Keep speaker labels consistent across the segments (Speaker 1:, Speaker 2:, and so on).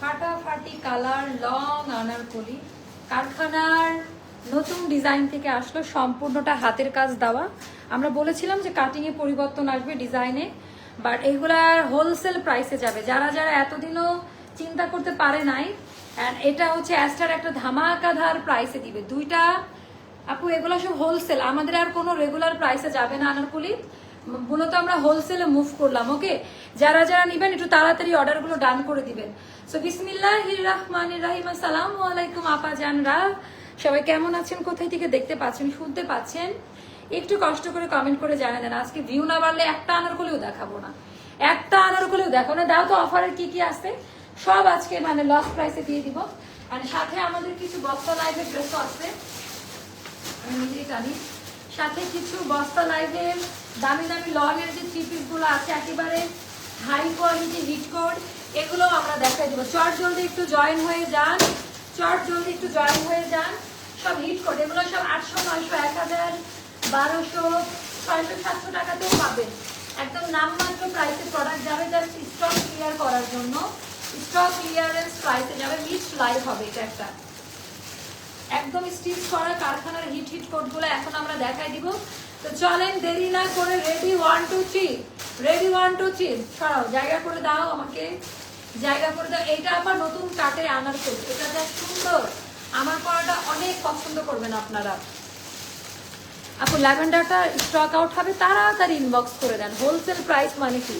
Speaker 1: ফাটাফাটি colour long Anarkali কারখানার নতুন ডিজাইন থেকে আসলো সম্পূর্ণটা হাতের কাজ দেওয়া। আমরা বলেছিলাম যে কাটিংয়ে পরিবর্তন আসবে ডিজাইনে বাট এগুলার হোলসেল প্রাইসে যাবে। যারা যারা এতদিনও চিন্তা করতে পারে নাই অ্যান্ড এটা হচ্ছে অ্যাস্টার একটা ধামাকাধার প্রাইসে দিবে। দুইটা, আপু এগুলো সব হোলসেল আমাদের আর কোনো রেগুলার প্রাইসে যাবে না আনারকুলি মূলত আমরা হোলসেলে মুভ করলাম ওকে যারা যারা নিবেন, একটু তাড়াতাড়ি অর্ডারগুলো ডান করে দিবেন। সো বিসমিল্লাহ রহমান রাহিম, আসসালাম আলাইকুম আপা জানরা সবাই কেমন আছেন? কোথায় থেকে দেখতে পাচ্ছেন, শুনতে পাচ্ছেন? একটু কষ্ট করে কমেন্ট করে জানা দেন। আজকে ভিউ না বাড়লে একটা আনারকলিও দেখাবো না। একটা আনারকলিও দেখো না। দাও তো অফারের কি কি আছে? সব আজকে মানে লস প্রাইসে দিয়ে দিব। আর সাথে আমাদের কিছু বস্তা লাইভের ড্রেসও আছে। আমি নিজেই জানি সাথে কিছু বস্তা লাইভের দামি দামি লনের যে থ্রি পিসগুলো আছে, একেবারে হাই কোয়ালিটি হিট কোড এগুলো আমরা দেখাই দেবো। চট জলদি একটু জয়েন হয়ে যান, চট জলদি একটু জয়েন হয়ে যান। সব হিট কোড এগুলো সব আটশো, নয়শো, এক হাজার, বারোশো, ছয়শো, সাতশো টাকাতেও পাবেন। একদম নামমাত্র প্রাইসে প্রোডাক্ট যাবে জাস্ট স্টক ক্লিয়ার করার জন্য। স্টক ক্লিয়ারেন্স প্রাইসে যাবে মিক্সড লাইভ হবে এটা একটা। একদম স্টিচ করা কারখানার হিট হিট কোডগুলো এখন আমরা দেখাই দিব। তো চলেন দেরি না করে ready one two three ready one two three সরাও, জায়গা করে দাও আমাকে। জায়গা করে দাও। এইটা আবার নতুন কাটে আনার কোড এটা যা সুন্দর। আমার পড়াটা অনেক পছন্দ করবেন আপনারা। আপু, ল্যাভেন্ডারটা স্টক আউট হবে, তাড়াতাড়ি ইনবক্স করে দেন। হোলসেল প্রাইস মানে কি?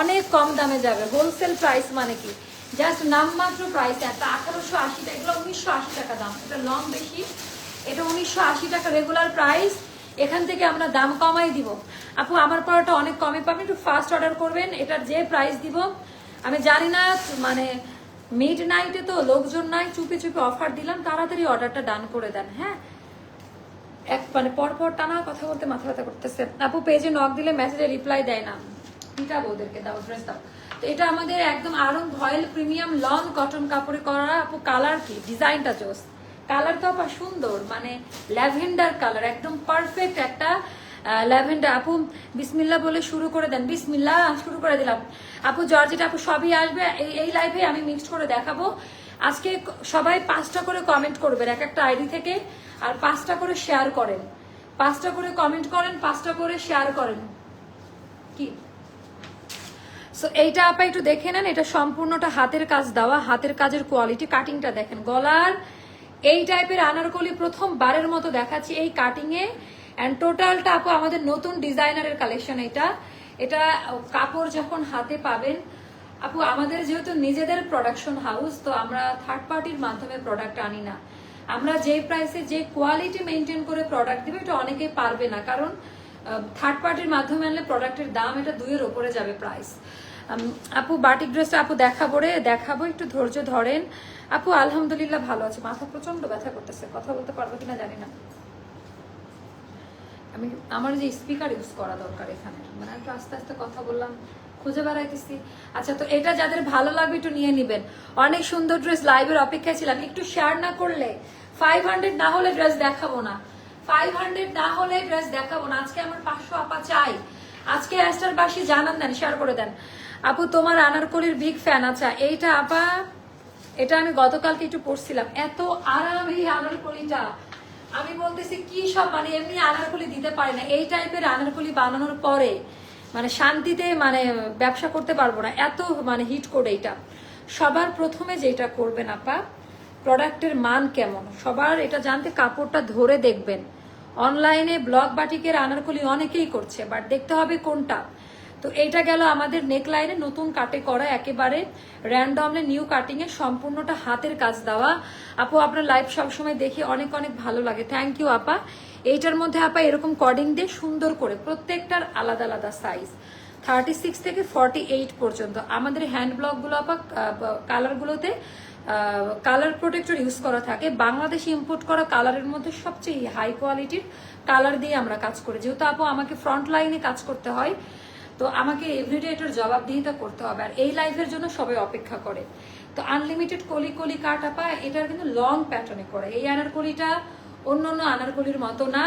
Speaker 1: অনেক কম দামে যাবে। হোলসেল প্রাইস মানে কি? জাস্ট নামমাত্র প্রাইস একটা আঠারোশো আশি টাকা, এগুলো উনিশশো আশি টাকা দাম, এটা লং বেশি। এটা উনিশশো আশি টাকা রেগুলার প্রাইস এখান থেকে আমরা দাম কমাই দিব। আপু, আমার পরটা অনেক কমে পাবেন একটু ফার্স্ট অর্ডার করবেন এটার যে প্রাইস দিব। আমি জানি না মানে মিড নাইটে তো লোকজন নাই, চুপে চুপে অফার দিলাম, তাড়াতাড়ি অর্ডারটা ডান করে দেন হ্যাঁ? এক মানে পর পর টানা কথা বলতে মাথা ব্যথা করতেছে। আপু পেজে নক দিলে মেসেজে রিপ্লাই দেয় না। পিটাবো ওদেরকে দাও ড্রেস দাও। তো এটা আমাদের একদম Aarong voile premium long cotton কাপড়ে করা আপু কালার কি? ডিজাইনটা জোস। কালার তো আপা সুন্দর মানে ল্যাভেন্ডার কালার, একদম পারফেক্ট একটা ল্যাভেন্ডার। আপু বিসমিল্লা বলে শুরু করে দেন, বিসমিল্লা, শুরু করে দিলাম। আপু জর্জেট আপু সবই আসবে, এই লাইভে আমি মিক্সড করে দেখাবো। আজকে সবাই পাঁচটা করে কমেন্ট করবেন, এক একটা আইডি থেকে, আর পাঁচটা করে শেয়ার করেন। পাঁচটা করে কমেন্ট করেন, পাঁচটা করে শেয়ার করেন। কি? সো এইটা আপা একটু দেখে নেন, এটা সম্পূর্ণটা হাতের কাজ দেওয়া, হাতের কাজের কোয়ালিটি কাটিংটা দেখেন। গলার এই টাইপের আনারকলি প্রথম বারের মতো দেখাচ্ছি এই কাটিং এ। অ্যান্ড টোটালটা আপু আমাদের নতুন ডিজাইনারের কালেকশন এটা। এটা কাপড় যখন হাতে পাবেন, আপু, আমাদের যেহেতু নিজেদের প্রোডাকশন হাউস তো আমরা থার্ড পার্টির মাধ্যমে প্রোডাক্ট আনি না। আমরা যে প্রাইসে যে কোয়ালিটি মেনটেন করে প্রোডাক্ট দিবে, এটা অনেকেই পারবে না। কারণ থার্ড পার্টির মাধ্যমে আনলে প্রোডাক্টের দাম এটা দুইয়ের ওপরে যাবে প্রাইস আপু বাটিক ড্রেসটা আপু দেখাবো রে, দেখাবো, একটু ধৈর্য ধরেন। আপু, আলহামদুলিল্লাহ ভালো আছে। মাথা প্রচণ্ড ব্যথা করতেছে, কথা বলতে পারব কিনা জানি না। আমি, আমার যে স্পিকার ইউজ করা দরকার এখানে। মানে একটু আস্তে আস্তে কথা বললাম, খুঁজে বেড়াইতেছি। আচ্ছা তো এটা যাদের ভালো লাগবে একটু নিয়ে নিবেন। অনেক সুন্দর ড্রেস লাইভের অপেক্ষায় ছিলাম। একটু শেয়ার না করলে ফাইভ হান্ড্রেড না হলে ড্রেস দেখাবো না। ফাইভ হান্ড্রেড না হলে ড্রেস দেখাবো না। আজকে আমার পাঁচশো আপা চাই। আজকে অ্যাস্টার বাসী জানান দেন শেয়ার করে দেন। আপু, তোমার আনারকলির বিগ ফ্যান আচ্ছা এইটা আপা, এটা আমি গতকালকে একটু পড়ছিলাম। এত আরাম এই আনারকলিটা। আমি বলতেছি, কি সব মানে এমনি আনারকলি দিতে পারি না। এই টাইপের আনারকলি বানানোর পরে মানে শান্তিতে মানে ব্যবসা করতে পারব না। এত মানে হিট করে এইটা। সবার প্রথমে যেটা করবেন আপা প্রোডাক্টের মান কেমন? সবার এটা জানতে কাপড়টা ধরে দেখবেন। অনলাইনে ব্লক বাটিকের আনারকলি অনেকেই করছে বাট দেখতে হবে কোনটা। তো এইটা গেল আমাদের নেকলাইনে নতুন কাটে করা, একেবারে র্যান্ডমলি নিউ কাটিং এ সম্পূর্ণটা হাতের কাজ দেওয়া। আপু, আপনার লাইভ সবসময় দেখি অনেক অনেক ভালো লাগে। থ্যাংক ইউ আপা। এইটার মধ্যে আপা এরকম কর্ডিং দিয়ে সুন্দর করে প্রত্যেকটার আলাদা আলাদা সাইজ থার্টি সিক্স থেকে ফর্টি এইট পর্যন্ত। আমাদের হ্যান্ড ব্লকগুলো আপা কালারগুলোতে কালার প্রোটেক্টর ইউজ করা থাকে। বাংলাদেশে ইম্পোর্ট করা কালারের মধ্যে সবচেয়ে হাই কোয়ালিটির কালার দিয়ে আমরা কাজ করি। যেহেতু আপু, আমাকে ফ্রন্ট লাইনে কাজ করতে হয় তো আমাকে এভরিডে এটার জবাবদিহিতা করতে হবে আর এই লাইফের জন্য সবাই অপেক্ষা করে। তো আনলিমিটেড কলি কলি কাট আপা এটার কিন্তু লং প্যাটার্নে করে। এই আনারকলিটা অন্য অন্য আনারকলির মতো না।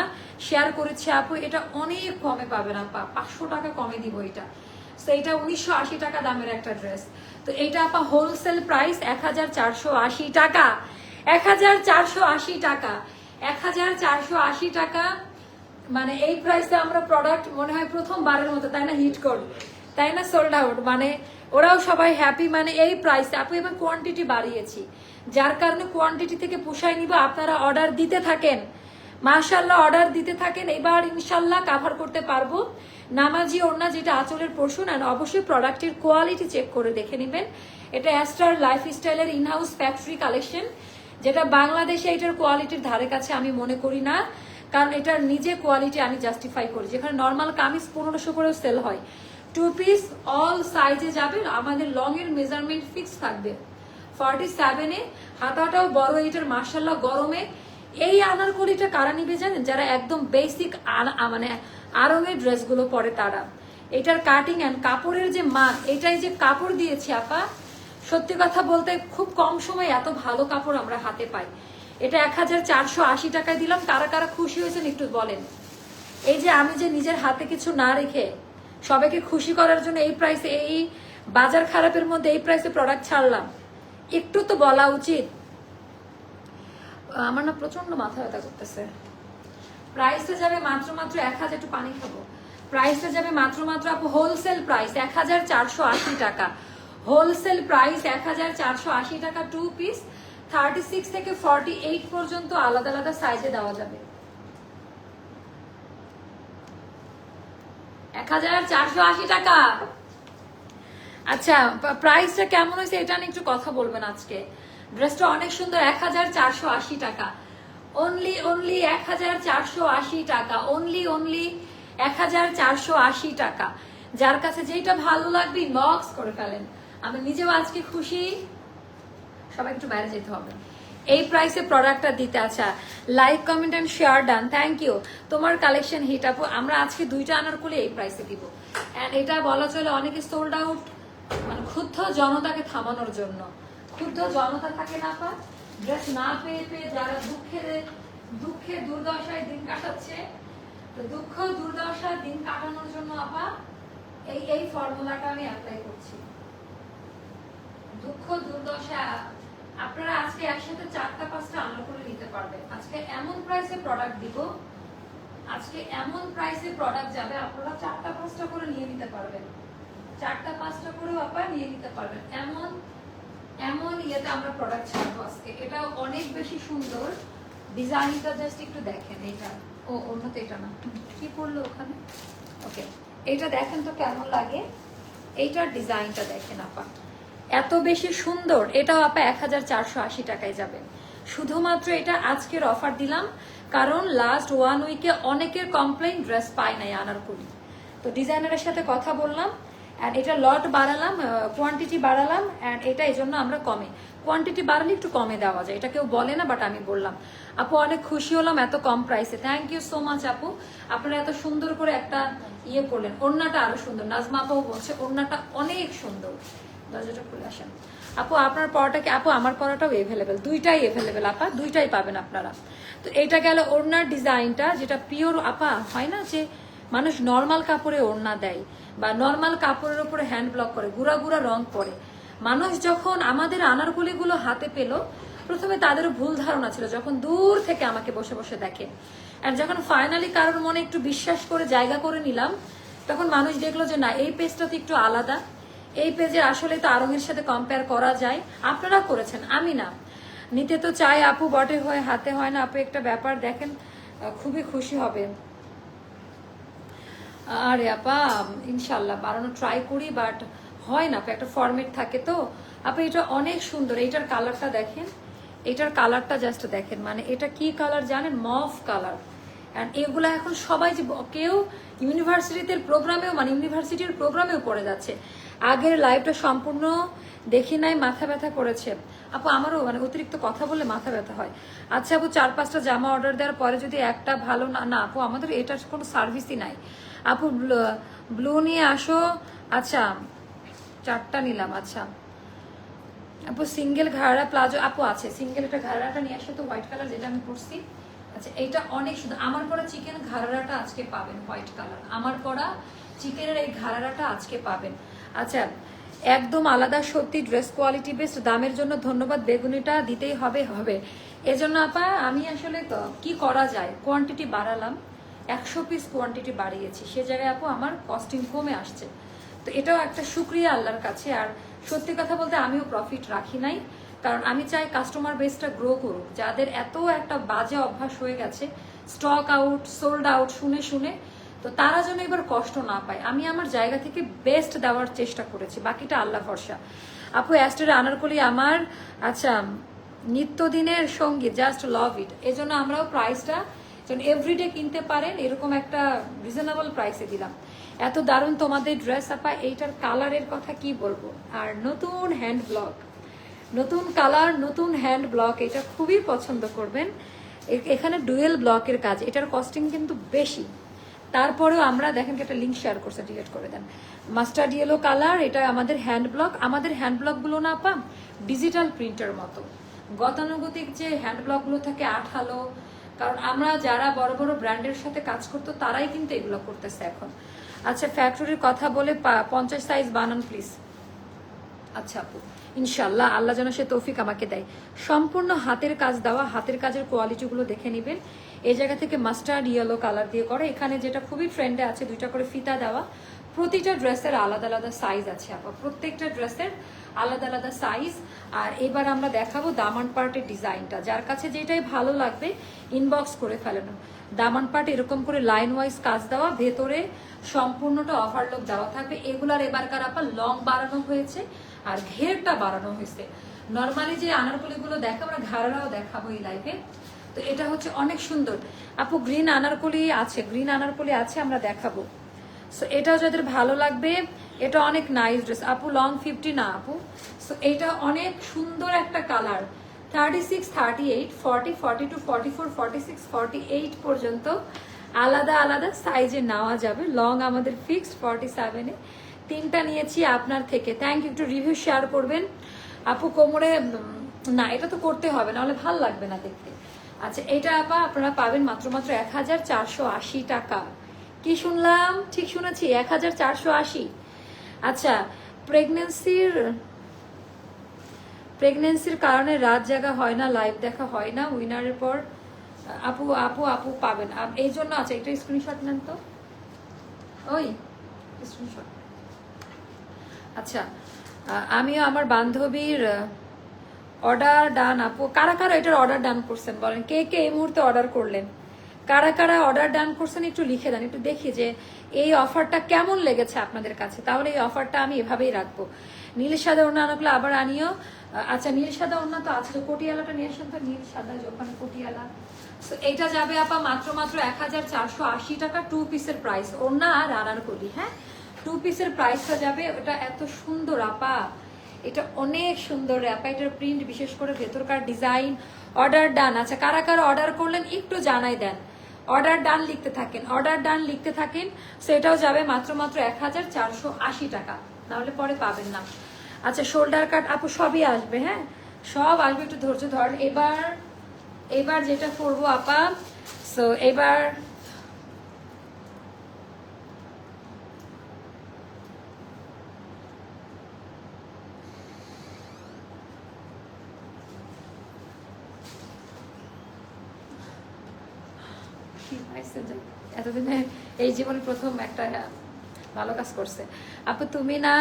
Speaker 1: শেয়ার করেছি আপু, এটা অনেক কমে পাবেন আপা, পাঁচশো টাকা কমে দিব এটা। তো এটা উনিশশো আশি টাকা দামের একটা ড্রেস তো এইটা আপা হোলসেল প্রাইস এক হাজার চারশো আশি টাকা এক হাজার চারশো আশি টাকা। এক হাজার চারশো আশি টাকা মানে এই প্রাইসে আমরা প্রোডাক্ট মনে হয় প্রথমবারের মতো, তাই না হিট করব। তাই না সোল্ড আউট মানে ওরাও সবাই হ্যাপি মানে এই প্রাইসে আপু এবার কোয়ান্টিটি বাড়িয়েছি। যার কারণে কোয়ান্টিটি থেকে পোষায় নিব, আপনারা অর্ডার দিতে থাকেন। মাশাল্লাহ অর্ডার দিতে থাকেন, এবার ইনশাল্লাহ কাভার করতে পারব। নামাজি, ওড়না যেটা আঁচলের পোর্শন আর অবশ্যই প্রোডাক্টের কোয়ালিটি চেক করে দেখে নেবেন। এটা অ্যাস্টার লাইফস্টাইলের ইনহাউস ফ্যাক্টরি কালেকশন যেটা বাংলাদেশে এটার কোয়ালিটির ধারে কাছে আমি মনে করি না। কারণ এটার নিজে কোয়ালিটি আমি জাস্টিফাই করি। যেখানে নর্মাল কামিজ পনেরোশো করেও সেল হয়। টু পিস অল সাইজে যাবে, আমাদের লং এর মেজারমেন্ট ফিক্স থাকবে। ফর্টি সেভেনে হাতাটাও বড় এটার মার্শাল্লাহ গরমে। এই আনারকলিটা কারা নিবে জানেন? যারা একদম বেসিক মানে আরঙের ড্রেসগুলো পরে তারা। এটার কাটিং অ্যান্ড কাপড়ের যে মান, এটাই যে কাপড় দিয়েছি আপা, সত্যি কথা বলতে খুব কম সময় এত ভালো কাপড় আমরা হাতে পাই। এটা এক হাজার চারশো আশি টাকায় দিলাম। কারা কারা খুশি হয়েছেন একটু বলেন। এই যে আমি যে নিজের হাতে কিছু না রেখে সবাইকে খুশি করার জন্য এই প্রাইসে এই বাজার খারাপের মধ্যে এই প্রাইসে প্রোডাক্ট ছাড়লাম, একটু তো বলা উচিত। আমার না প্রচণ্ড মাথা ব্যথা করতেছে। প্রাইসটা যাবে মাত্র মাত্র এক হাজার, একটু পানি খাব। প্রাইসটা যাবে মাত্র মাত্র আপু হোলসেল প্রাইস এক হাজার চারশো আশি টাকা। হোলসেল প্রাইস এক হাজার চারশো আশি টাকা টু পিস থার্টি সিক্স থেকে ফর্টি এইট পর্যন্ত আলাদা আলাদা সাইজে দেওয়া যাবে। এক হাজার চারশো আশি টাকা। আচ্ছা প্রাইসটা কেমন হয়েছে এটা নিয়ে একটু কথা বলবেন আজকে। ড্রেসটা অনেক সুন্দর, এক হাজার চারশো আশি টাকা। অনলি অনলি এক হাজার চারশো আশি টাকা। অনলি অনলি এক হাজার চারশো আশি টাকা। যার কাছে যেটা ভালো লাগবে বক্স করে ফেলেন। আমি নিজেও আজকে খুশি। সবাই একটু বাইরে যেতে হবে। এই প্রাইসে প্রোডাক্টটা দিতে আচ্ছা like comment and share done thank you তোমার কালেকশন হিট আপু আমরা আজকে দুইটা আনার করলে এই প্রাইসে দিব। অ্যান্ড এটা বলা চলে অনেকে সোল্ড আউট মানে ক্ষুব্ধ জনতাকে থামানোর জন্য। ক্ষুব্ধ জনতা থাকে না পা ড্রেস না পেয়ে পেয়ে যারা দুঃখের দুঃখে দুর্দশায় দিন কাটাচ্ছে, তো দুঃখ দুর্দশায় দিন কাটানোর জন্য আপা এই এই ফর্মুলাটা আমি অ্যাপ্লাই করছি। দুঃখ, দুর্দশা আপনারা আজকে একসাথে চারটা, পাঁচটা আলো করে নিতে পারবেন। আজকে এমন প্রাইসে প্রোডাক্ট দিব, আজকে এমন প্রাইসে প্রোডাক্ট যাবে, আপনারা চারটা, পাঁচটা করে নিয়ে নিতে পারবেন। চারটা, পাঁচটা করেও আপনারা নিয়ে নিতে পারবেন। এমন এমন ইয়েতে আমরা প্রোডাক্ট ছাড়বো আজকে। এটা অনেক বেশি সুন্দর। ডিজাইনটা জাস্ট একটু দেখেন এটা। ও অন্য তো এটা না। কি পড়ল ওখানে? ওকে এটা দেখেন তো কেমন লাগে? এইটার ডিজাইনটা দেখেন আপা। এত বেশি সুন্দর, এটাও আপা এক হাজার চারশো আশি টাকায় যাবে। শুধুমাত্র এটা আজকের অফার দিলাম, কারণ লাস্ট ওয়ান উইকে অনেকের কমপ্লেন ড্রেস পায় নাই আনারকুলি। তো ডিজাইনারের সাথে কথা বললাম অ্যান্ড এটা লট বাড়ালাম কোয়ান্টিটি বাড়ালাম অ্যান্ড এটা এই জন্য আমরা কমে। কোয়ান্টিটি বাড়ালে একটু কমে দেওয়া যায়, এটা কেউ বলে না বাট আমি বললাম। আপু, অনেক খুশি হলাম এত কম প্রাইসে থ্যাংক ইউ সো মাচ আপু। আপনারা এত সুন্দর করে একটা ইয়ে করলেন, ওড়নাটা আরও সুন্দর। নাজমা আপাও বলছে, ওড়নাটা অনেক সুন্দর। দরজাটা খুলে আসেন। আপু, আপনার পড়াটা কি আপু, আমার পড়াটাও এভেলেবেল দুইটাই এভেলেবেল আপা, দুইটাই পাবেন আপনারা। তো এটা গেল ওড়নার ডিজাইনটা, যেটা পিওর আপা, হয় না যে মানুষ নর্মাল কাপড়ে ওড়না দেয় বা নর্মাল কাপড়ের উপরে হ্যান্ড ব্লক করে, গুড়া গুড়া রং পরে। মানুষ যখন আমাদের আনারকলিগুলো হাতে পেল, প্রথমে তাদেরও ভুল ধারণা ছিল, যখন দূর থেকে আমাকে বসে বসে দেখে। আর যখন ফাইনালি কারোর মনে একটু বিশ্বাস করে জায়গা করে নিলাম, তখন মানুষ দেখল যে না, এই পেজটা তো একটু আলাদা। এই পেজে আসলে তো আরঙের সাথে কম্পেয়ার করা যায়। আপনারা করেছেন, আমি না। নিতে তো চাই, আপু বটে হয়, হাতে হয় না। আপু একটা ব্যাপার দেখেন খুবই খুশি হবেন। আরে আপা, ইনশাল্লাহ বাড়ানো ট্রাই করি বাট হয় না একটা ফরম্যাট থাকে তো। আপা, এটা অনেক সুন্দর, এইটার কালারটা দেখেন। এটার কালারটা জাস্ট দেখেন মানে এটা কি কালার জানেন? মফ কালার এগুলো এখন সবাই যে কেউ ইউনিভার্সিটিতে প্রোগ্রামেও মানে ইউনিভার্সিটির প্রোগ্রামেও পড়ে যাচ্ছে। আগের লাইভটা সম্পূর্ণ দেখি নাই, মাথা ব্যথা করেছে। আপু, আমারও মানে অতিরিক্ত কথা বললে মাথা ব্যথা হয়। আচ্ছা আপু, চার পাঁচটা জামা অর্ডার দেওয়ার পরে যদি একটা ভালো না না আপু, আমাদের এটার কোনো সার্ভিসই নাই। আপু ব্লু নিয়ে আসো। আচ্ছা চারটা নিলাম আচ্ছা। আপু সিঙ্গেল ঘাড়া প্লাজো, আপু, আছে সিঙ্গেল একটা ঘাড়াটা নিয়ে আসো তো হোয়াইট কালার যেটা আমি পরছি। আচ্ছা এইটা অনেক সুন্দর। আমার পরা চিকেন ঘাড়াটা আজকে পাবেন হোয়াইট কালার আমার পরা চিকেনের এই ঘাড়াটা আজকে পাবেন। আচ্ছা একদম আলাদা সত্যি ড্রেস কোয়ালিটি বেস্ট দামের জন্য ধন্যবাদ, বেগুনিটা দিতেই হবে হবে। এজন্য আপা, আমি আসলে ক- করা যায়? কোয়ান্টিটি বাড়ালাম, একশো পিস কোয়ান্টিটি বাড়িয়েছি। সে জায়গায় আপু, আমার কস্টিং কমে আসছে। তো এটাও একটা সুক্রিয়া আল্লাহর কাছে। আর সত্যি কথা বলতে আমিও প্রফিট রাখি নাই। কারণ আমি চাই কাস্টমার বেসটা গ্রো করুক। যাদের এত একটা বাজে অভ্যাস হয়ে গেছে স্টক আউট সোল্ড আউট শুনে শুনে তো তারা যেন এবার কষ্ট না পায়। আমি আমার জায়গা থেকে বেস্ট দেওয়ার চেষ্টা করেছি, বাকিটা আল্লাহ ভরসা। আপু অ্যাস্টের আনারকলি আমার আচ্ছা নিত্যদিনের সঙ্গী জাস্ট লাভ ইট এই জন্য আমরাও প্রাইসটা যেন এভরিডে কিনতে পারেন, এরকম একটা রিজনেবল প্রাইসে দিলাম। এত দারুণ তোমাদের ড্রেস আপা, এইটার কালারের কথা কি বলব? আর নতুন হ্যান্ড ব্লক নতুন কালার নতুন হ্যান্ড ব্লক এটা খুবই পছন্দ করবেন। এখানে ডুয়েল ব্লকের কাজ, এটার কস্টিং কিন্তু বেশি। তারপরেও আমরা, দেখেন একটা লিঙ্ক শেয়ার করছে ডিলেট করে দেন। মাস্টার্ড ইয়েলো কালার এটা আমাদের হ্যান্ড ব্লক আমাদের হ্যান্ড ব্লকগুলো না পাম ডিজিটাল প্রিন্টার মতো। গতানুগতিক যে হ্যান্ড ব্লকগুলো থাকে, আঠালো। কারণ আমরা যারা বড় বড় ব্র্যান্ডের সাথে কাজ করতো, তারাই কিন্তু এগুলো করতেছে এখন। আচ্ছা ফ্যাক্টরির কথা বলে পঞ্চাশ সাইজ বানান প্লিজ আচ্ছা আপু ইনশাল্লাহ আল্লাহ যেন সে তৌফিক আমাকে দেয়। সম্পূর্ণ হাতের কাজ দেওয়া, হাতের কাজের কোয়ালিটিগুলো দেখে নেবেন। এই জায়গা থেকে মাস্টার্ড ইয়েলো কালার দিয়ে করে। এখানে যেটা খুবই ট্রেন্ডে আছে, দুইটা করে ফিতা দেওয়া। প্রতিটা ড্রেসের আলাদা আলাদা সাইজ আছে আপা। প্রত্যেকটা ড্রেসের আলাদা আলাদা সাইজ আর এবার আমরা দেখাবো দামান পার্টের ডিজাইনটা। যার কাছে যেটাই ভালো লাগবে ইনবক্স করে ফেলানো। দামান পার্ট এরকম করে লাইন ওয়াইজ কাজ দেওয়া, ভেতরে সম্পূর্ণটা ওভারলোক দেওয়া থাকবে। এগুলার এবারকার আপা লং বাড়ানো হয়েছে। আর ঘেরটা বাড়ানো হয়েছে। নর্মালি যে আনারকলিগুলো দেখা আমরা ঘাড়ারাও দেখাবো এই লাইফে তো এটা হচ্ছে অনেক সুন্দর। আপু গ্রিন আনারকলি আছে গ্রিন আনারকলি আছে, আমরা দেখাবো। সো এটাও যাদের ভালো লাগবে, এটা অনেক নাইস ড্রেস আপু লং ফিফটি না আপু। সো এটা অনেক সুন্দর একটা colour thirty six thirty eight forty forty two forty four forty six forty eight পর্যন্ত আলাদা আলাদা সাইজে নেওয়া যাবে। লং আমাদের ফিক্সড ফর্টি সেভেনে তিনটা নিয়েছি আপনার থেকে। থ্যাংক ইউ একটু রিভিউ শেয়ার করবেন। আপু কোমরে না, এটা তো করতে হবে, নাহলে ভালো লাগবে না দেখতে। আচ্ছা এটা আপা, আপনারা পাবেন মাত্র মাত্র এক হাজার চারশো আশি টাকা। কি শুনলাম? ঠিক শুনেছি এক হাজার চারশো আশি। আচ্ছা প্রেগনেন্সির প্রেগনেন্সির কারণে রাত জাগা হয় না লাইভ দেখা হয় না উইনারের পর, আপু আপু আপু পাবেন। এই জন্য আছে একটা স্ক্রিনশট নেন তো। ওই স্ক্রিনশট আচ্ছা আমিও আমার বান্ধবীর অর্ডার ডান আপু। কারা কারা এটার অর্ডার ডান করছেন বলেন? কে কে এই মুহূর্তে অর্ডার করলেন? কারা কারা অর্ডার ডান করছেন একটু লিখে দেন একটু দেখি যে এই অফারটা কেমন লেগেছে আপনাদের কাছে। তাহলে এই অফারটা আমি এভাবেই রাখব। নীল সাদা ওড়না আনকলে আবার আনিও। আচ্ছা নীল সাদা ওড়না তো আছে কোটিয়ালাটা নিয়ে আসেন তো নীল সাদা যে ওখানে কোটিয়ালা। So, এইটা যাবে আপা মাত্র মাত্র এক হাজার চারশো আশি টাকা টু পিসের প্রাইস ওড়না আর আনার কলি হ্যাঁ? টু পিসের প্রাইসটা যাবে, ওটা এত সুন্দর, আপা। এটা অনেক সুন্দর আপা। এটার প্রিন্ট বিশেষ করে ভেতরকার ডিজাইন অর্ডার ডান আচ্ছা কারা কারা অর্ডার করলেন একটু জানাই দেন। অর্ডার ডান লিখতে থাকেন অর্ডার ডান লিখতে থাকেন, সেটাও যাবে মাত্র মাত্র এক হাজার চারশো আশি টাকা। নাহলে পরে পাবেন না। আচ্ছা শোল্ডার কাট আপু সবই আসবে হ্যাঁ? সব আসবে, একটু ধৈর্য ধর। এবার এবার যেটা করব, আপা সো এবার কি পাইছে যে এতদিনে এই জীবনে প্রথম একটা ভালো কাজ করছে। আপু, তুমি না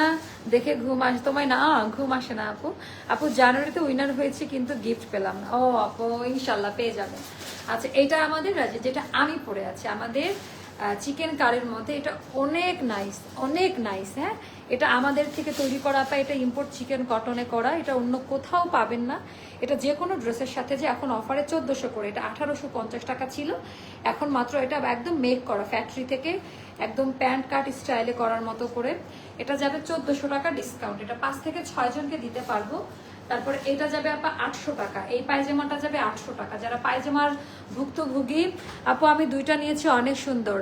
Speaker 1: দেখে ঘুম আস, তোমায় না, ঘুম আসে না আপু। আপু, জানুয়ারিতে উইনার হয়েছে কিন্তু গিফট পেলাম ও আপু, ইনশাল্লাহ পেয়ে যাবে। আচ্ছা এটা আমাদের রাজ্যে, যেটা আমি পড়ে আছি, আমাদের চিকেন কারের মধ্যে এটা অনেক নাইস অনেক নাইস হ্যাঁ? এটা আমাদের থেকে তৈরি করা পা এটা ইম্পোর্ট চিকেন কটনে করা, এটা অন্য কোথাও পাবেন না। এটা যে কোনো ড্রেসের সাথে যে এখন অফারে চোদ্দোশো করে, এটা আঠারোশো পঞ্চাশ টাকা ছিল। এখন মাত্র এটা একদম মেক করা ফ্যাক্টরি থেকে একদম প্যান্ট কাট স্টাইলে করার মতো করে। এটা যাবে চোদ্দোশো টাকা ডিসকাউন্ট এটা পাঁচ থেকে ছয় জনকে দিতে পারব। তারপরে এটা যাবে আপা আটশো টাকা। এই পায়জামাটা যাবে আটশো টাকা। যারা পায়জামার ভুক্তভোগী, আপু আমি দুইটা নিয়েছি, অনেক সুন্দর।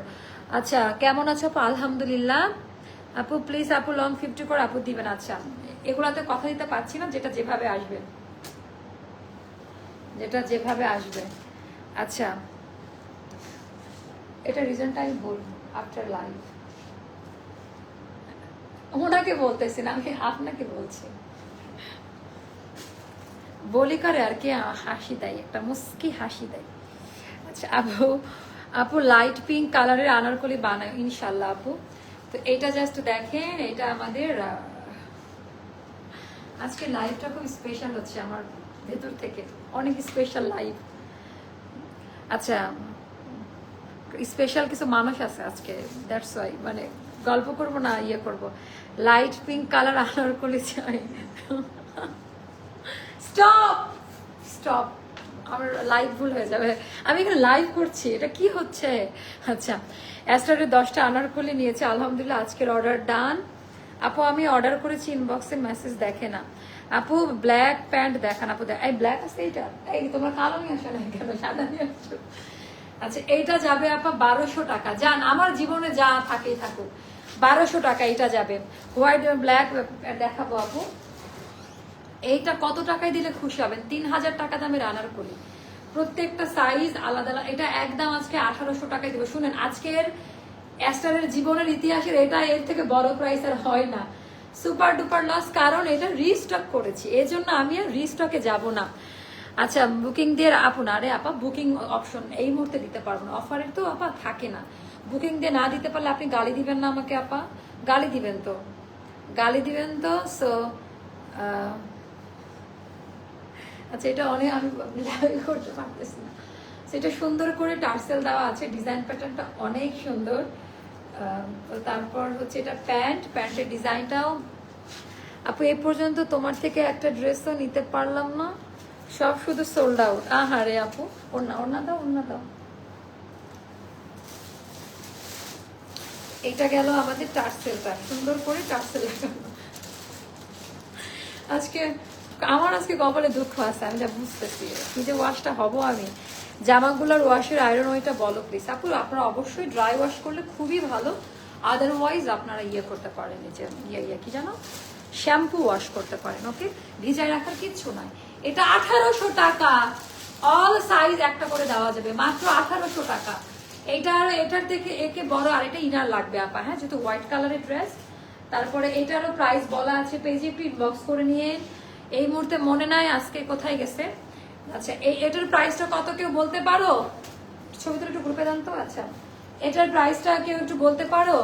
Speaker 1: আচ্ছা কেমন আছে আপু? আলহামদুলিল্লাহ। আপু প্লিজ আপু লং ফিফটি করে আপু দিবেন। আচ্ছা এগুলাতে কথা দিতে পারছি না, যেটা যেভাবে আসবে। যেটা যেভাবে আসবে। আচ্ছা এটা রিজনটা আমি বলব আফটার লাইফ ওনাকে বলতেছি না, আমি আপনাকে বলছি। বলি করে আর কি হাসি দেয়, একটা মুস্কি হাসি দেয়। আচ্ছা আপু আপু লাইট পিঙ্ক কালারের আনারকলি বানায় ইনশাল্লাহ আপু। তো এটা জাস্ট দেখেন, এটা আমাদের আজকে লাইভটা খুব স্পেশাল হচ্ছে আমার ভেতর থেকে। অনেক স্পেশাল লাইভ আচ্ছা স্পেশাল কিছু মানুষ আছে আজকে দ্যাটস ওয়াই মানে গল্প করব না ইয়ে করব। লাইট পিঙ্ক কালার আনার করে চাই। স্টপ স্টপ আমার লাইভ ভুল হয়ে যাবে। আমি এখানে লাইভ করছি। এটা কি হচ্ছে? আচ্ছা অ্যাস্টারের দশটা আনারকলি নিয়েছে। আলহামদুলিল্লাহ, আজকের অর্ডার ডান আপু, আমি অর্ডার করেছি ইনবক্সে মেসেজ দেখে না। আপু ব্ল্যাক প্যান্ট দেখান। আপু এই ব্ল্যাক আছে এইটা? এই তোমরা কালো নিয়ে আসো না কেন? সাদা নিয়ে আসো। আচ্ছা এইটা যাবে আপা বারোশো টাকা। যান, আমার জীবনে যা থাকেই থাকুক। বারোশো টাকা এটা যাবে। হোয়াইট ব্ল্যাক দেখাবো আপু। এইটা কত টাকায় দিলে খুশি হবেন তিন হাজার টাকা দামের রানার করি প্রত্যেকটা সাইজ আলাদা এটা একদম আজকে আঠারোশো টাকায় দেবো। শুনেন, আজকের অ্যাস্টারের জীবনের ইতিহাসের এটা এর থেকে বড় প্রাইস আর হয় না। সুপার ডুপার লস কারণ এটা রিস্টক করেছি। এই জন্য আমি আর রিস্টকে যাব না। আচ্ছা বুকিং দিয়ে আপু, না রে আপা বুকিং অপশন এই মুহূর্তে দিতে পারব না। অফারের তো আপা থাকে না। বুকিং দিয়ে না দিতে পারলে আপনি গালি দিবেন না আমাকে আপা? গালি দিবেন তো? গালি দিবেন তো? সো আচ্ছা এটা অনেক আমি করতে পারতেছি না। সেটা সুন্দর করে টার্সেল দেওয়া আছে, ডিজাইন প্যাটার্নটা অনেক সুন্দর। তারপর হচ্ছে এটা প্যান্ট, প্যান্টের ডিজাইনটাও। আপু এই পর্যন্ত তোমার থেকে একটা ড্রেসও নিতে পারলাম না। সব শুধু সোল্ড আউট আহারে আপু ওনা ওনা দাও ওনা দাও। এটা গেল আমাদের টার্সেলটা, সুন্দর করে টার্সেল আজকে আমার আজকে কপালে দুঃখ আছে, আমি যা বুঝতেছি। কি যে ওয়াশটা হব আমি। জামাগুলোর ওয়াশের আয়রন ওইটা বলো প্লিজ আপু, আপনারা অবশ্যই ড্রাই ওয়াশ করলে খুবই ভালো। আদারওয়াইজ আপনারা ইয়ে করতে পারেন যে ইয়ে ইয়ে কি জানো? শ্যাম্পু ওয়াশ করতে পারেন ওকে ভিজায় রাখার কিচ্ছু নাই। এটা আঠারোশো টাকা। অল সাইজ একটা করে দেওয়া যাবে, মাত্র আঠারোশো টাকা। এইটার এটার থেকে একে বড় আর এটা ইনার লাগবে, আপা। হ্যাঁ যেহেতু হোয়াইট কালারের ড্রেস তারপরে এটারও প্রাইস বলা আছে পেজে একটু ইনবক্স করে নিয়ে। এই মুহূর্তে মনে নাই আজকে কোথায় গেছে। আচ্ছা এই এটার প্রাইসটা কত কেউ বলতে পারো? ছবিটা একটু গ্রুপে দেন তো আচ্ছা। এটার প্রাইসটা কেউ একটু বলতে পারো?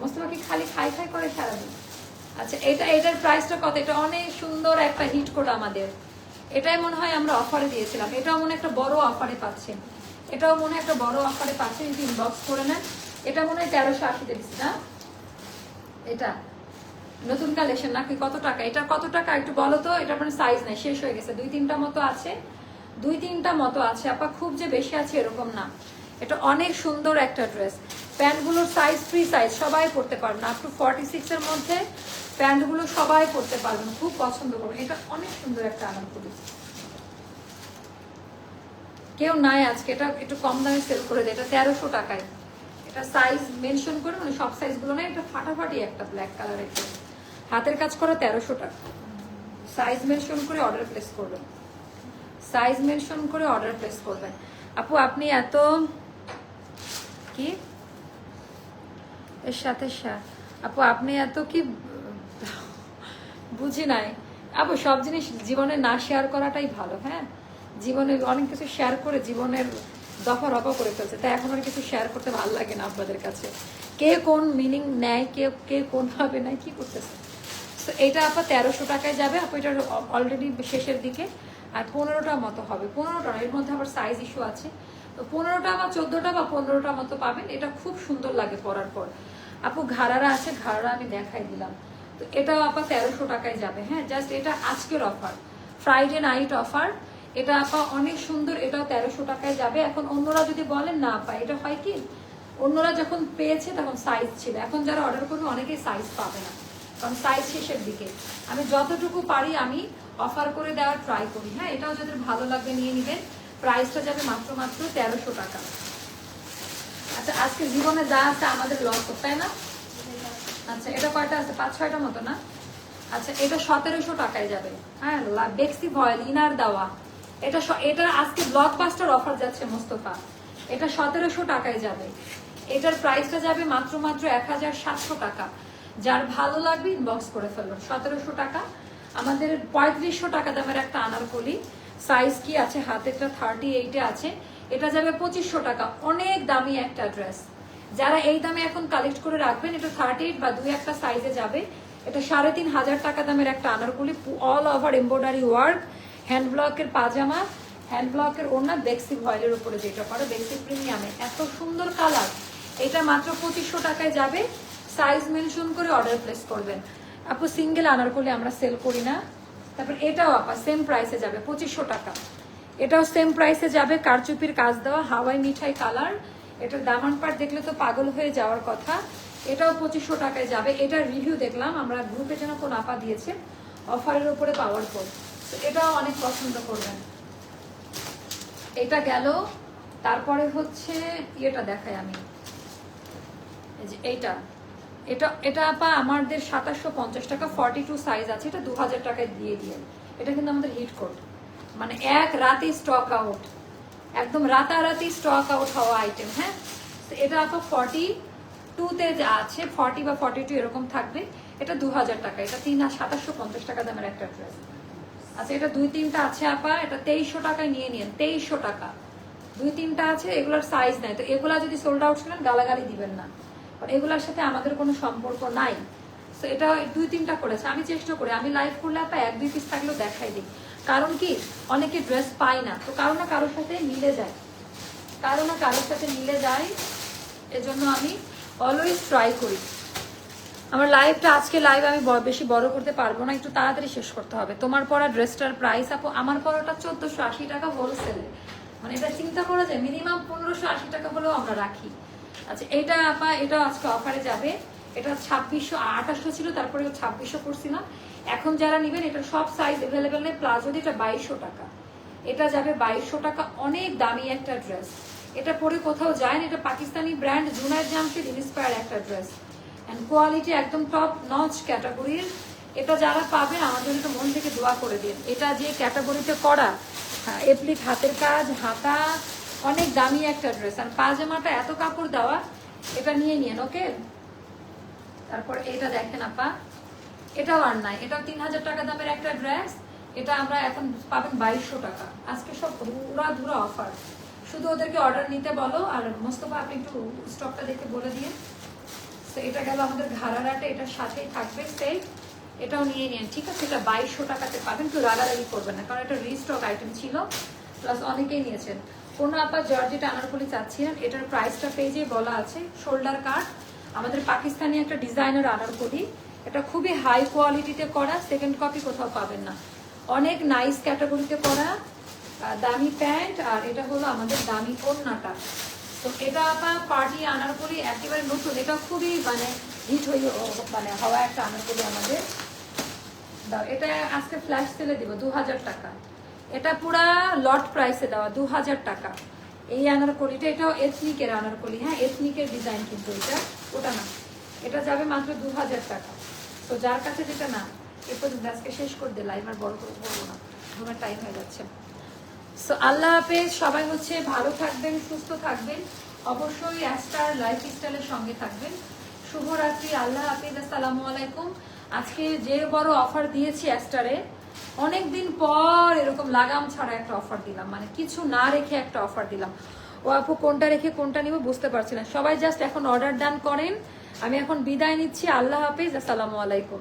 Speaker 1: মোস্তফা কি খালি খাই খাই করে সারাদিন আচ্ছা এটা, এটার প্রাইসটা কত? এটা অনেক সুন্দর একটা হিট কোড আমাদের। এটাই মনে হয় আমরা অফারে দিয়েছিলাম। এটাও মনে একটা বড় অফারে পাচ্ছেন এটাও মনে একটা বড় অফারে পাচ্ছেন যদি ইনবক্স করে নেন, এটা মনে হয় তেরোশো আশিতে দিচ্ছি, না? এটা। নতুন কালেকশন নাকি কত টাকা? এটা কত টাকা একটু বলো তো? এটা মানে সাইজ নাই, শেষ হয়ে গেছে। দুই তিনটা মতো আছে। দুই তিনটা মতো আছে। আপা খুব যে বেশি আছে এরকম না। এটা অনেক সুন্দর একটা ড্রেস প্যান্টগুলোর সাইজ ফ্রি সাইজ সবাই পরতে পারবেন আপ টু ফর্টি সিক্স এর মধ্যে প্যান্টগুলো সবাই পরতে পারবেন খুব পছন্দ করবেন এটা অনেক সুন্দর একটা আরাম করি কেউ নাই আজকে। এটা একটু কম দামে সেল করে দেয় এটা তেরোশো টাকায়। এটা সাইজ মেনশন করে মানে সব সাইজগুলো না, এটা ফাটাফাটি একটা ব্ল্যাক কালারের হাতের কাজ করা তেরোশো টাকা। সাইজ মেনশন করে অর্ডার প্লেস করবেন। সাইজ মেনশন করে অর্ডার প্লেস করবেন। আপু, আপনি এত কি? এর সাথে আপু, আপনি এত কি বুঝি নাই। আপু, সব জিনিস জীবনে না শেয়ার করাটাই ভালো হ্যাঁ? জীবনে অনেক কিছু শেয়ার করে জীবনের দফা রফা করে ফেলছে। তাই এখন আর কিছু শেয়ার করতে ভালো লাগে না আপনাদের কাছে। কে কোন মিনিং নেয়, কে কে কোনভাবে নেয়, কি করতেছে? তো এটা আপা তেরোশো টাকায় যাবে। আপু এটা অলরেডি শেষের দিকে। আর পনেরোটা মতো হবে। পনেরোটা এর মধ্যে আবার সাইজ ইস্যু আছে। তো পনেরোটা বা চোদ্দোটা বা পনেরোটা মতো পাবেন। এটা খুব সুন্দর লাগে পরার পর। আপু, ঘাড়ারা আছে। ঘাড়ারা আমি দেখাই দিলাম। তো এটাও আপা তেরোশো টাকায় যাবে। হ্যাঁ জাস্ট এটা আজকের অফার ফ্রাইডে নাইট অফার এটা আপা অনেক সুন্দর। এটাও তেরোশো টাকায় যাবে। এখন অন্যরা যদি বলেন, না আপা, এটা হয় কি? অন্যরা যখন পেয়েছে, তখন সাইজ ছিল। এখন যারা অর্ডার করবে, অনেকেই সাইজ পাবে না। কারণ সাইজ শেষের দিকে। আমি যতটুকু পারি আমি অফার করে দেওয়ার ট্রাই করি। হ্যাঁ এটাও যাদের ভালো লাগবে নিয়ে নেবেন। প্রাইসটা যাবে মাত্র মাত্র তেরোশো টাকা। আচ্ছা আজকে জীবনে যা আছে আমাদের লস তাই না? আচ্ছা এটা কয়টা আছে? পাঁচ ছয়টা মতো না? আচ্ছা এটা সতেরোশো টাকায় যাবে। হ্যাঁ বেক্সি ভয়েল ইনার দেওয়া। এটা এটা আজকে ব্লকবাস্টার অফার যাচ্ছে মোস্তফা। এটা সতেরোশো টাকায় যাবে। এটার প্রাইসটা যাবে মাত্র মাত্র এক হাজার সাতশো টাকা। যার ভালো লাগবে ইনবক্স করে ফেলবেন সতেরোশো টাকা। আমাদের পঁয়ত্রিশশো টাকা দামের একটা আনারকলি। সাইজ কি আছে? হাতেরটা থার্টি এইটে আছে। এটা যাবে পঁচিশশো টাকা। অনেক দামি একটা ড্রেস যারা এই দামে এখন কালেক্ট করে রাখবেন, এটা থার্টি এইট বা দুই একটা সাইজে যাবে। এটা সাড়ে তিন হাজার টাকা দামের একটা anarkali. All over embroidery work hand ব্লকের পাজামা। হ্যান্ড ব্লকের ওড়না। বেক্সি ভয়েলের উপরে যেটা করে বেক্সি প্রিমিয়ামে এত সুন্দর কালার এটা মাত্র পঁচিশশো টাকায় যাবে। সাইজ মেনশন করে অর্ডার প্লেস করবেন। আপু সিঙ্গেল আনারকলি আমরা সেল করি না। তারপর এটাও আপা সেম প্রাইসে যাবে, পঁচিশশো টাকা। এটাও সেম প্রাইসে যাবে, কারচুপির কাজ দেওয়া, হাওয়াই মিঠাই কালার এটার দামান পাট দেখলে তো পাগল হয়ে যাওয়ার কথা। এটাও পঁচিশশো টাকায় যাবে। এটার রিভিউ দেখলাম, আমরা গ্রুপে যেন কোন আপা দিয়েছে অফারের উপরে পাওয়ার পর এটাও অনেক পছন্দ করবেন। এটা গেল। তারপরে হচ্ছে ইয়েটা দেখাই আমি। এইটা। এটা এটা আপা আমাদের সাতাশশো পঞ্চাশ টাকা ফর্টি টু সাইজ আছে, এটা দু হাজার টাকায় দিয়ে দিয়ে এটা কিন্তু আমাদের হিট কোড মানে এক রাতে স্টক আউট একদম রাতারাতি স্টক আউট হওয়া আইটেম হ্যাঁ? তো এটা আপা ফর্টি টুতে যা আছে ফর্টি বা ফর্টি টু এরকম থাকবে। এটা দু হাজার টাকা, এটা তিন সাতাশশো পঞ্চাশ টাকা দামের একটা ড্রেস আচ্ছা এটা দুই তিনটা আছে আপা, এটা তেইশশো টাকায় নিয়ে নিন তেইশশো টাকা। দুই তিনটা আছে, এগুলোর সাইজ নাই। তো এগুলা যদি সোল্ড আউট ছিলেন গালাগালি দিবেন না। এগুলোর সাথে আমাদের কোনো সম্পর্ক নাই। তো এটা দুই তিনটা করেছে। আমি চেষ্টা করি। আমি লাইভ করলে আপা এক দুই পিস থাকলেও দেখাই দিই। কারণ কি? অনেকে ড্রেস পায় না। তো কারও না কারোর সাথে মিলে যায়। কারও না কারোর সাথে মিলে যায়। এজন্য আমি অলওয়েজ ট্রাই করি। আমার লাইভটা আজকে লাইভ আমি বেশি বড় করতে পারব না। একটু তাড়াতাড়ি শেষ করতে হবে। তোমার পরা ড্রেসটার প্রাইস আপু, আমার পরাটা চোদ্দশো আশি টাকা হোলসেলে মানে এটা চিন্তা করা যায়। মিনিমাম পনেরোশো আশি টাকা হলেও আমরা রাখি। আচ্ছা এটা আপা, এটা আজকে অফারে যাবে। এটা ছাব্বিশশো আঠাশশো ছিল, তারপরে ছাব্বিশশো করছিলাম এখন যারা নেবেন, এটা সব সাইজ অ্যাভেলেবেল নেই প্লাজো এটা বাইশশো টাকা। এটা যাবে বাইশশো টাকা, অনেক দামি একটা ড্রেস এটা পরে কোথাও যায় না, এটা পাকিস্তানি ব্র্যান্ড জুনার জামশেদ ইন্সপায়ার একটা ড্রেস অ্যান্ড কোয়ালিটি একদম টপ নচ ক্যাটাগরির এটা যারা পাবেন আমাদের একটু মন থেকে দোয়া করে দিন। এটা যে ক্যাটাগরিতে করা এপ্লিক হাতের কাজ, হাতা অনেক দামি একটা ড্রেস আর পাজামাটা এত কাপড় দেওয়া, এটা নিয়ে নিন ওকে? তারপর এটা দেখেন আপা। এটাও আর নাই। এটাও তিন হাজার টাকা দামের একটা ড্রেস এটা আমরা এখন পাবেন বাইশশো টাকা। আজকে সব পুরা ধুরা অফার শুধু ওদেরকে অর্ডার নিতে বলো, আর মোস্তফা, আপনি একটু স্টকটা দেখে বলে দিয়ে তো এটা গেল আমাদের ঘাড়ারাটে এটার সাথেই থাকবে সেট এটাও নিয়ে নিন। ঠিক আছে, এটা বাইশশো টাকাতে পাবেন। কেউ রাগারাগি করবেন না, কারণ এটা রিস্টক আইটেম ছিল। প্লাস অনেকেই নিয়েছেন। কোনো আপা জর্জেট আনারকলি চাচ্ছিলেন, এটার প্রাইসটা পেজে বলা আছে শোল্ডার কাট আমাদের পাকিস্তানি একটা ডিজাইনার আনারকলি এটা খুবই হাই কোয়ালিটিতে করা সেকেন্ড কপি কোথাও পাবেন না। অনেক নাইস ক্যাটাগরিতে করা দামি প্যান্ট, আর এটা হলো আমাদের দামি ওড়নাটা। তো এটা আপনার পার্টি আনারকলি একেবারে নতুন, এটা খুবই মানে হিট হয়ে মানে হওয়া একটা আনারকলি আমাদের। এটা আজকে ফ্ল্যাশ সেলে দিব দু হাজার টাকা। এটা পুরা লট প্রাইসে দেওয়া, দু হাজার টাকা। এই আনারকলিটা, এটাও এথনিকের আনারকলি হ্যাঁ এথনিকের ডিজাইন কিন্তু এটা, ওটা না। এটা যাবে মাত্র দু হাজার টাকা। তো যার কাছে যেটা না, এ পর্যন্ত আজকে শেষ করে দিলাম আর বড় করে বলব না। ঘুমের টাইম হয়ে যাচ্ছে। সো আল্লাহ হাফেজ, সবাই হচ্ছে ভালো থাকবেন, সুস্থ থাকবেন। অবশ্যই অ্যাস্টার লাইফ স্টাইলের সঙ্গে থাকবেন। শুভরাত্রি, আল্লাহ হাফিজ, আসসালামু আলাইকুম। আজকে যে বড় অফার দিয়েছি অ্যাস্টারে অনেকদিন পর এরকম লাগাম ছাড়া একটা অফার দিলাম। মানে কিছু না রেখে একটা অফার দিলাম। ও আপু, কোনটা রেখে কোনটা নিব বুঝতে পারছি না। সবাই জাস্ট এখন অর্ডার ডান করেন। আমি এখন বিদায় নিচ্ছি। আল্লাহ হাফিজ। আসসালামু আলাইকুম।